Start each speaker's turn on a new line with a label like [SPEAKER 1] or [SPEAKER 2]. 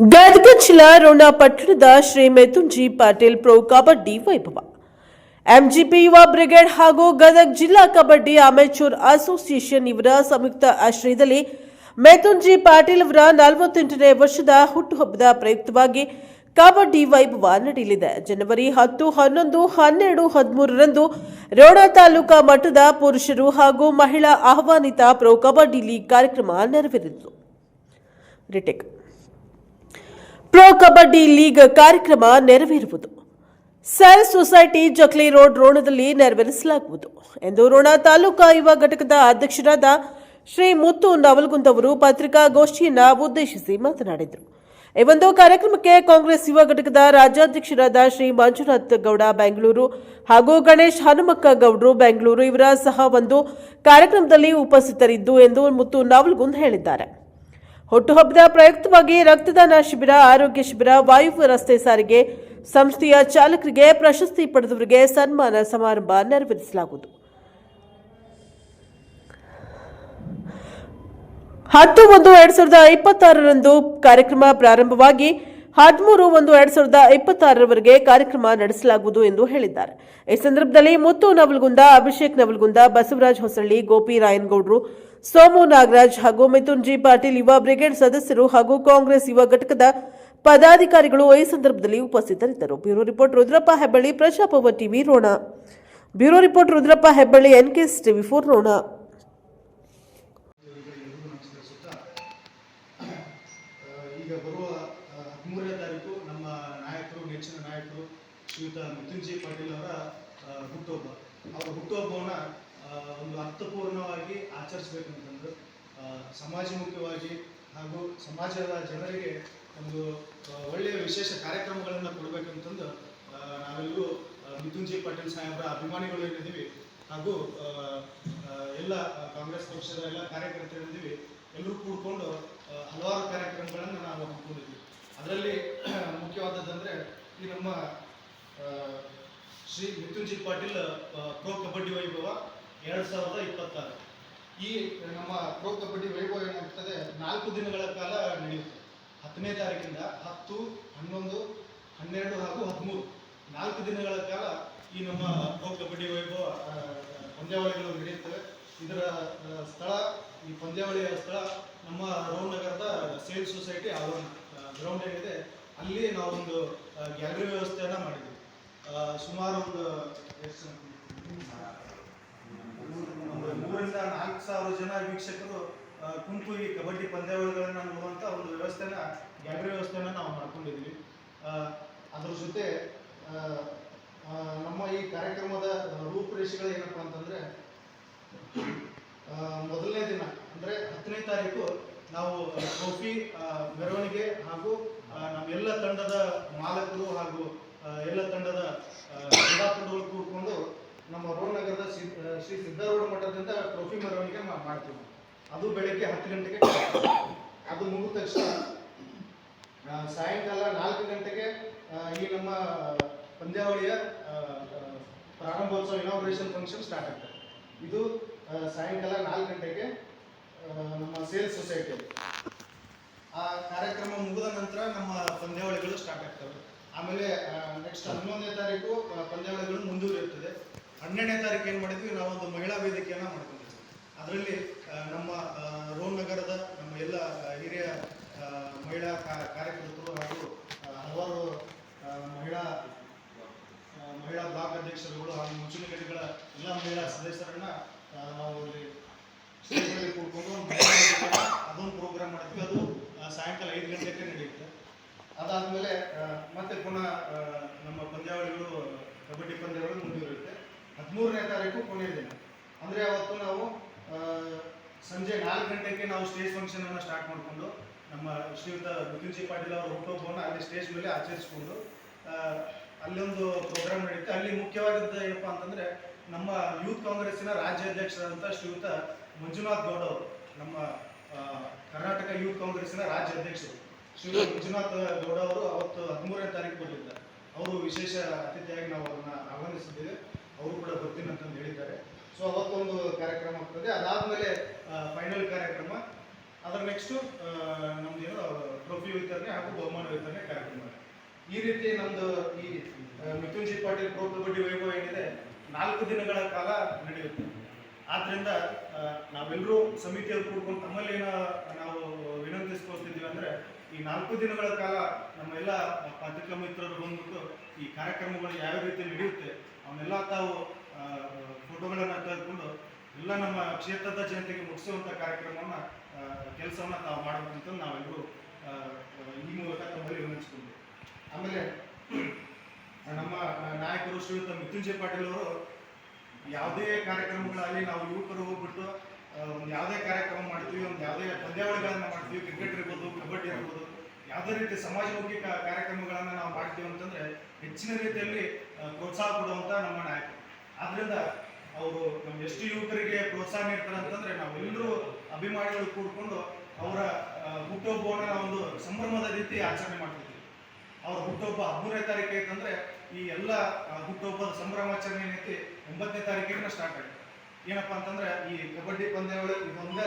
[SPEAKER 1] ಗದಗ ಜಿಲ್ಲಾ ರೋಣ ಪಟ್ಟಣದ ಶ್ರೀ ಮೆತುಂಜಿ ಪಾಟೀಲ್ ಪ್ರೊ ಕಬಡ್ಡಿ ವೈಭವ. ಎಂಜಿಪಿ ಯುವ ಬ್ರಿಗೇಡ್ ಹಾಗೂ ಗದಗ ಜಿಲ್ಲಾ ಕಬಡ್ಡಿ ಅಮೆಚೂರ್ ಅಸೋಸಿಯೇಷನ್ ಇವರ ಸಂಯುಕ್ತ ಆಶ್ರಯದಲ್ಲಿ ಮೆತುಂಜಿ ಪಾಟೀಲ್ ಅವರ ನಲವತ್ತೆಂಟನೇ ವರ್ಷದ ಹುಟ್ಟುಹಬ್ಬದ ಪ್ರಯುಕ್ತವಾಗಿ ಕಬಡ್ಡಿ ವೈಭವ ನಡೆಯಲಿದೆ. ಜನವರಿ ಹತ್ತು, ಹನ್ನೊಂದು, ಹನ್ನೆರಡು, ಹದಿಮೂರರಂದು ರೋಣ ತಾಲೂಕಾ ಮಟ್ಟದ ಪುರುಷರು ಹಾಗೂ ಮಹಿಳಾ ಆಹ್ವಾನಿತ ಪ್ರೊ ಕಬಡ್ಡಿ ಲೀಗ್ ಕಾರ್ಯಕ್ರಮ ನೆರವೇರಿತು. ಪ್ರೊ ಕಬಡ್ಡಿ ಲೀಗ್ ಕಾರ್ಯಕ್ರಮ ನೆರವೇರುವುದು. ಸೆಲ್ ಸೊಸೈಟಿ ಜಕ್ಲಿ ರೋಡ್ ರೋಣದಲ್ಲಿ ನೆರವೇರಿಸಲಾಗುವುದು ಎಂದು ರೋಣ ತಾಲೂಕಾ ಯುವ ಘಟಕದ ಅಧ್ಯಕ್ಷರಾದ ಶ್ರೀ ಮುತ್ತು ನವಲ್ಗುಂದ್ ಅವರು ಪತ್ರಿಕಾಗೋಷ್ಠಿಯನ್ನ ಉದ್ದೇಶಿಸಿ ಮಾತನಾಡಿದರು. ಈ ಒಂದು ಕಾರ್ಯಕ್ರಮಕ್ಕೆ ಕಾಂಗ್ರೆಸ್ ಯುವ ಘಟಕದ ರಾಜ್ಯಾಧ್ಯಕ್ಷರಾದ ಶ್ರೀ ಮಂಜುನಾಥ್ ಗೌಡ ಬೆಂಗಳೂರು ಹಾಗೂ ಗಣೇಶ್ ಹನುಮಕ್ಕ ಗೌಡರು ಬೆಂಗಳೂರು ಇವರ ಸಹ ಒಂದು ಕಾರ್ಯಕ್ರಮದಲ್ಲಿ ಉಪಸ್ಥಿತರಿದ್ದು ಎಂದು ಮುತ್ತು ನವಲ್ಗುಂದ್ ಹೇಳಿದ್ದಾರೆ. ಹುಟ್ಟುಹಬ್ಬದ ಪ್ರಯುಕ್ತವಾಗಿ ರಕ್ತದಾನ ಶಿಬಿರ, ಆರೋಗ್ಯ ಶಿಬಿರ ವಾಯು ರಸ್ತೆ ಸಾರಿಗೆ ಸಂಸ್ಥೆಯ ಚಾಲಕರಿಗೆ ಪ್ರಶಸ್ತಿ ಪಡೆದವರಿಗೆ ಸನ್ಮಾನ ಸಮಾರಂಭ ನೆರವೇರಿಸಲಾಗುವುದು. ಹತ್ತು ಒಂದು ಎರಡ್ ಸಾವಿರದ ಇಪ್ಪತ್ತಾರರಂದು ಕಾರ್ಯಕ್ರಮ ಪ್ರಾರಂಭವಾಗಿ ಹದಿಮೂರು ಒಂದು ಎರಡ್ ಸಾವಿರದ ಇಪ್ಪತ್ತಾರರವರೆಗೆ ಕಾರ್ಯಕ್ರಮ ನಡೆಸಲಾಗುವುದು ಎಂದು ಹೇಳಿದ್ದಾರೆ. ಈ ಸಂದರ್ಭದಲ್ಲಿ ಮುತ್ತು ನವಲ್ಗುಂದ, ಅಭಿಷೇಕ್ ನವಲ್ಗುಂದ, ಬಸವರಾಜ್ ಹೊಸಳ್ಳಿ, ಗೋಪಿ ರಾಯನಗೌಡರು, ಸೋಮು ನಾಗರಾಜ್ ಹಾಗೂ ಮಿಥುನ್ ಜಿ ಪಾಟೀಲ್ ಯುವ ಬ್ರಿಗೇಡ್ ಸದಸ್ಯರು ಹಾಗೂ ಕಾಂಗ್ರೆಸ್ ಯುವ ಘಟಕದ ಪದಾಧಿಕಾರಿಗಳು ಈ ಸಂದರ್ಭದಲ್ಲಿ ಉಪಸ್ಥಿತರಿದ್ದರು. Bureau report Rudrappa Hebballi ಪ್ರಜಾಪವ TV Ron. Bureau report Rudrappa Hebballi, NKS TV four Ron.
[SPEAKER 2] ಈಗ ಬರುವ ಹದಿಮೂರನೇ ತಾರೀಕು ನಮ್ಮ ನಾಯಕರು, ನೆಚ್ಚಿನ ನಾಯಕರು ಶ್ರೀಯುತ ಮಿಥುನ್ಜಿ ಪಾಟೀಲ್ ಅವರ ಹುಟ್ಟುಹಬ್ಬ. ಅವರ ಹುಟ್ಟುಹಬ್ಬವನ್ನ ಒಂದು ಅರ್ಥಪೂರ್ಣವಾಗಿ ಆಚರಿಸ್ಬೇಕಂತಂದ್ರೆ ಸಮಾಜಮುಖ್ಯವಾಗಿ ಹಾಗೂ ಸಮಾಜದ ಜನರಿಗೆ ಒಂದು ಒಳ್ಳೆಯ ವಿಶೇಷ ಕಾರ್ಯಕ್ರಮಗಳನ್ನು ಕೊಡಬೇಕಂತಂದು ನಾವೆಲ್ಲರೂ ಮಿಥುನ್ಜಿ ಪಾಟೀಲ್ ಸಾಹೇಬರ ಅಭಿಮಾನಿಗಳು ಏನಿದ್ದೀವಿ ಹಾಗೂ ಎಲ್ಲ ಕಾಂಗ್ರೆಸ್ ಪಕ್ಷದ ಎಲ್ಲ ಕಾರ್ಯಕರ್ತರಿದ್ದೀವಿ ಎಲ್ಲರೂ ಕೂಡ್ಕೊಂಡು ಹಲವಾರು ಕಾರ್ಯಕ್ರಮಗಳನ್ನು ನಾವು ಹಮ್ಮಿಕೊಂಡಿದ್ವಿ ಅದರಲ್ಲಿ ಮುಖ್ಯವಾದದ್ದಂದ್ರೆ ಈ ನಮ್ಮ ಶ್ರೀ ಮಿಥುನ್ಜಿತ್ ಪಾಟೀಲ್ ಪ್ರೋ ಕಬಡ್ಡಿ ವೈಭವ ಎರಡು ಸಾವಿರದ ಇಪ್ಪತ್ತಾರು. ಈ ನಮ್ಮ ಪ್ರೋ ಕಬಡ್ಡಿ ವೈಭವ ಏನಾಗ್ತದೆ, ನಾಲ್ಕು ದಿನಗಳ ಕಾಲ ನಡೆಯುತ್ತೆ. ಹತ್ತನೇ ತಾರೀಕಿಂದ ಹತ್ತು, ಹನ್ನೊಂದು, ಹನ್ನೆರಡು ಹಾಗೂ ಹದಿಮೂರು. ನಾಲ್ಕು ದಿನಗಳ ಕಾಲ ಈ ನಮ್ಮ ಪ್ರೋ ಕಬಡ್ಡಿ ವೈಭವ ಪಂದ್ಯಾವಳಿಗಳು ನಡೆಯುತ್ತವೆ. ಇದರ ಸ್ಥಳ, ಈ ಪಂದ್ಯಾವಳಿಯ ಸ್ಥಳ ನಮ್ಮ ನಗರದ ಸೇಲ್ ಸೊಸೈಟಿ ಆವರಣ. ಗ್ರೌಂಡ್ ಏನಿದೆ ಅಲ್ಲಿ ನಾವೊಂದು ಗ್ಯಾಲರಿ ವ್ಯವಸ್ಥೆಯನ್ನು ಮಾಡಿದ್ವಿ. ಸುಮಾರು ಒಂದು ಮೂರರಿಂದ ನಾಲ್ಕು ಸಾವಿರ ಜನ ವೀಕ್ಷಕರು ಕುಂತು ಈ ಕಬಡ್ಡಿ ಪಂದ್ಯಾವಳಿಗಳನ್ನು ನೋಡುವಂಥ ಒಂದು ವ್ಯವಸ್ಥೆನ, ಗ್ಯಾಲರಿ ವ್ಯವಸ್ಥೆಯನ್ನು ನಾವು ಮಾಡ್ಕೊಂಡಿದ್ವಿ. ಅದ್ರ ಜೊತೆ ನಮ್ಮ ಈ ಕಾರ್ಯಕ್ರಮದ ರೂಪುರೇಷೆಗಳು ಏನಪ್ಪಾ ಅಂತಂದ್ರೆ ಮೊದಲನೇ ದಿನ, ಅಂದ್ರೆ ಹತ್ತನೇ ತಾರೀಕು ನಾವು ಟ್ರೋಫಿ ಮೆರವಣಿಗೆ ಹಾಗೂ ನಮ್ಮೆಲ್ಲ ತಂಡದ ಮಾಲಕರು ಹಾಗೂ ಎಲ್ಲ ತಂಡದ ಕ್ರೀಡಾಪಟುಗಳು ಕೂಡಿಕೊಂಡು ನಮ್ಮ ರೋಡ್ ನಗರದ ಶ್ರೀ ಸಿದ್ಧಾರೂಢ ಮಠದಿಂದ ಟ್ರೋಫಿ ಮೆರವಣಿಗೆ ಮಾಡ್ತೀವಿ. ಅದು ಬೆಳಗ್ಗೆ ಹತ್ತು ಗಂಟೆಗೆ ಅದು ಮುಗಿದ ತಕ್ಷಣ ಸಾಯಂಕಾಲ ನಾಲ್ಕು ಗಂಟೆಗೆ ಈ ನಮ್ಮ ಪಂದ್ಯಾವಳಿಯ ಪ್ರಾರಂಭೋತ್ಸವ ಇನಾಗ್ರೇಷನ್ ಫಂಕ್ಷನ್ ಸ್ಟಾರ್ಟ್ ಆಗ್ತದೆ. ಇದು ಸಾಯಂಕಾಲ ನಾಲ್ಕು ಗಂಟೆಗೆ ಸೇಲ್ಸ್ ಸೊಸೈಟಿ. ಆ ಕಾರ್ಯಕ್ರಮ ಮುಗಿದ ನಂತರ ನಮ್ಮ ಪಂದ್ಯಾವಳಿಗಳು ಸ್ಟಾರ್ಟ್ ಆಗ್ತವೆ. ಆಮೇಲೆ ನೆಕ್ಸ್ಟ್ ಹನ್ನೊಂದನೇ ತಾರೀಕು ಪಂದ್ಯಾವಳಿಗಳು ಮುಂದುವರಿಯುತ್ತದೆ. ಹನ್ನೆರಡನೇ ತಾರೀಕು ಏನು ಮಾಡಿದ್ವಿ? ನಾವು ಒಂದು ಮಹಿಳಾ ವೇದಿಕೆಯನ್ನು ಮಾಡ್ಕೊಂಡಿದ್ವಿ. ಅದರಲ್ಲಿ ನಮ್ಮ ರೋಮ್ ನಗರದ ನಮ್ಮ ಎಲ್ಲ ಹಿರಿಯ ಮಹಿಳಾ ಕಾರ್ಯಕರ್ತರು ಹಾಗೂ ಹಲವಾರು ಮಹಿಳಾ ಮಹಿಳಾ ಬ್ಲಾಕ್ ಅಧ್ಯಕ್ಷರುಗಳು ಹಾಗೂ ಮುಂಚೂಣಿಗಳ ಎಲ್ಲ ಮಹಿಳಾ ಸದಸ್ಯರನ್ನ ನಾವು ಅಲ್ಲಿ ಕೂತ್ಕೊಂಡು ಒಂದು ಅದೊಂದು ಪ್ರೋಗ್ರಾಮ್ ಮಾಡಿದ್ವಿ ಅದು ಸಾಯಂಕಾಲ ಐದು ಗಂಟೆಗೆ ನಡೆಯುತ್ತೆ. ಅದಾದಮೇಲೆ ಮತ್ತೆ ಪುನಃ ನಮ್ಮ ಪಂದ್ಯಾವಳಿಗಳು, ಕಬಡ್ಡಿ ಪಂದ್ಯಗಳು ಮುಂದುವರಿಯುತ್ತೆ. ಹದಿಮೂರನೇ ತಾರೀಕು ಕೊನೆಯ ದಿನ. ಅಂದರೆ ಅವತ್ತು ನಾವು ಸಂಜೆ ನಾಲ್ಕು ಗಂಟೆಗೆ ನಾವು ಸ್ಟೇಜ್ ಫಂಕ್ಷನ್ ಅನ್ನ ಸ್ಟಾರ್ಟ್ ಮಾಡಿಕೊಂಡು, ನಮ್ಮ ಶ್ರೀಯುತ ಮಿಥುನ್ಜಿ ಪಾಟೀಲ್ ಅವರ ಹುಟ್ಟುಹಬ್ಬವನ್ನು ಅಲ್ಲಿ ಸ್ಟೇಜ್ ಮೇಲೆ ಆಚರಿಸಿಕೊಂಡು ಅಲ್ಲೊಂದು ಪ್ರೋಗ್ರಾಮ್ ನಡೆಯುತ್ತೆ ಅಲ್ಲಿ ಮುಖ್ಯವಾದದ್ದು ಏನಪ್ಪ ಅಂತಂದ್ರೆ ನಮ್ಮ ಯೂತ್ ಕಾಂಗ್ರೆಸ್ಸಿನ ರಾಜ್ಯಾಧ್ಯಕ್ಷರಾದಂಥ ಶ್ರೀಯುತ ಮಂಜುನಾಥ್ ಗೌಡ ಅವರು ನಮ್ಮ ಕರ್ನಾಟಕ ಯೂತ್ ಕಾಂಗ್ರೆಸ್ಸಿನ ರಾಜ್ಯ ಅಧ್ಯಕ್ಷರು ಶ್ರೀಯುತ ಮಂಜುನಾಥ್ ಗೌಡ ಅವರು ಅವತ್ತು ಹದಿಮೂರನೇ ತಾರೀಕು ಬಂದಿದ್ದಾರೆ ಅವರು ವಿಶೇಷ ಅತಿಥಿಯಾಗಿ ನಾವು ಅವ್ರನ್ನ ಆಹ್ವಾನಿಸಿದ್ದೇವೆ. ಅವರು ಕೂಡ ಬರ್ತೀನಿ ಅಂತಂದು ಹೇಳಿದ್ದಾರೆ. ಸೊ ಅವತ್ತೊಂದು ಕಾರ್ಯಕ್ರಮ ಆಗ್ತದೆ. ಅದಾದ್ಮೇಲೆ ಫೈನಲ್ ಕಾರ್ಯಕ್ರಮ. ಅದರ ನೆಕ್ಸ್ಟು ನಮ್ದು ಏನೋ ಟ್ರೋಫಿ ವಿತರಣೆ ಹಾಗೂ ಬಹುಮಾನ ವಿತರಣೆ ಕಾರ್ಯಕ್ರಮ. ಈ ರೀತಿ ನಮ್ದು ಈ ಜಿ ಪಾಟೀಲ್ ಪ್ರೋ ಕಬಡ್ಡಿ ವೈಭವ ಏನಿದೆ ನಾಲ್ಕು ದಿನಗಳ ಕಾಲ ನಡೆಯುತ್ತೆ. ಆದ್ರಿಂದ ನಾವೆಲ್ಲರೂ ಸಮಿತಿಯಲ್ಲಿ ಕೂಡ್ಕೊಂಡು ಏನೋ ನಾವು ವಿನಂತಿಸ್ಕೊಳ್ತಿದ್ದೀವಿ ಅಂದ್ರೆ, ಈ ನಾಲ್ಕು ದಿನಗಳ ಕಾಲ ನಮ್ಮೆಲ್ಲ ಪತ್ರಿಕಾ ಮಿತ್ರರು ಬಂದ್ಬಿಟ್ಟು ಈ ಕಾರ್ಯಕ್ರಮಗಳು ಯಾವ ರೀತಿ ನಡೆಯುತ್ತೆ, ಅವನ್ನೆಲ್ಲ ತಾವು ಫೋಟೋಗಳನ್ನು ತೆಗೆದುಕೊಂಡು ಎಲ್ಲ ನಮ್ಮ ಕ್ಷೇತ್ರದ ಜನತೆಗೆ ಮುಗಿಸುವಂಥ ಕಾರ್ಯಕ್ರಮವನ್ನು ಕೆಲಸವನ್ನು ತಾವು ಮಾಡಬೇಕಂತ ನಾವೆಲ್ಲರೂ ಈ ಮೂಲಕ ತಮ್ಮಲ್ಲಿ ವಿನಂತಿಸ್ಕೊಂಡು ಆಮೇಲೆ ನಮ್ಮ ನಾಯಕರು ಶ್ರೀಯುತ ಮೃತ್ಯುಂಜಯ ಪಾಟೀಲ್ ಅವರು ಯಾವುದೇ ಕಾರ್ಯಕ್ರಮಗಳಲ್ಲಿ ನಾವು ಯುವಕರು ಹೋಗ್ಬಿಟ್ಟು ಒಂದು ಯಾವುದೇ ಕಾರ್ಯಕ್ರಮ ಮಾಡ್ತೀವಿ, ಒಂದು ಯಾವುದೇ ಪಂದ್ಯಾವಳಿಗಳನ್ನು ಮಾಡ್ತೀವಿ ಕ್ರಿಕೆಟ್ ಇರ್ಬೋದು, ಕಬಡ್ಡಿ ಇರ್ಬೋದು, ಯಾವುದೇ ರೀತಿ ಸಮಾಜಮುಖಿ ಕಾರ್ಯಕ್ರಮಗಳನ್ನು ನಾವು ಮಾಡ್ತೀವಿ ಅಂತಂದ್ರೆ ಹೆಚ್ಚಿನ ರೀತಿಯಲ್ಲಿ ಪ್ರೋತ್ಸಾಹ ಕೊಡುವಂತ ನಮ್ಮ ನಾಯಕರು. ಆದ್ರಿಂದ ಅವರು ನಮ್ಮ ಎಷ್ಟು ಯುವಕರಿಗೆ ಪ್ರೋತ್ಸಾಹ ನೀಡ್ತಾರೆ ಅಂತಂದ್ರೆ ನಾವೆಲ್ಲರೂ ಅಭಿಮಾನಿಗಳು ಕೂಡ್ಕೊಂಡು ಅವರ ಹುಟ್ಟುಹಬ್ಬವನ್ನು ಒಂದು ಸಂಭ್ರಮದ ರೀತಿ ಆಚರಣೆ ಮಾಡ್ತಿದ್ವಿ ಅವರ ಹುಟ್ಟುಹಬ್ಬ ಹದಿಮೂರನೇ ತಾರೀಕು ಅಂದ್ರೆ ಈ ಎಲ್ಲ ಹುಟ್ಟುಹಬ್ಬದ ಸಂಭ್ರಮಾಚರಣೆ ಏನೈತಿ, ಒಂಬತ್ತನೇ ತಾರೀಕಿನ ಸ್ಟಾರ್ಟ್ ಆಗುತ್ತೆ ಏನಪ್ಪಾ ಅಂತಂದ್ರೆ ಈ ಕಬಡ್ಡಿ ಪಂದ್ಯಾವಳಿ ಇದೊಂದೇ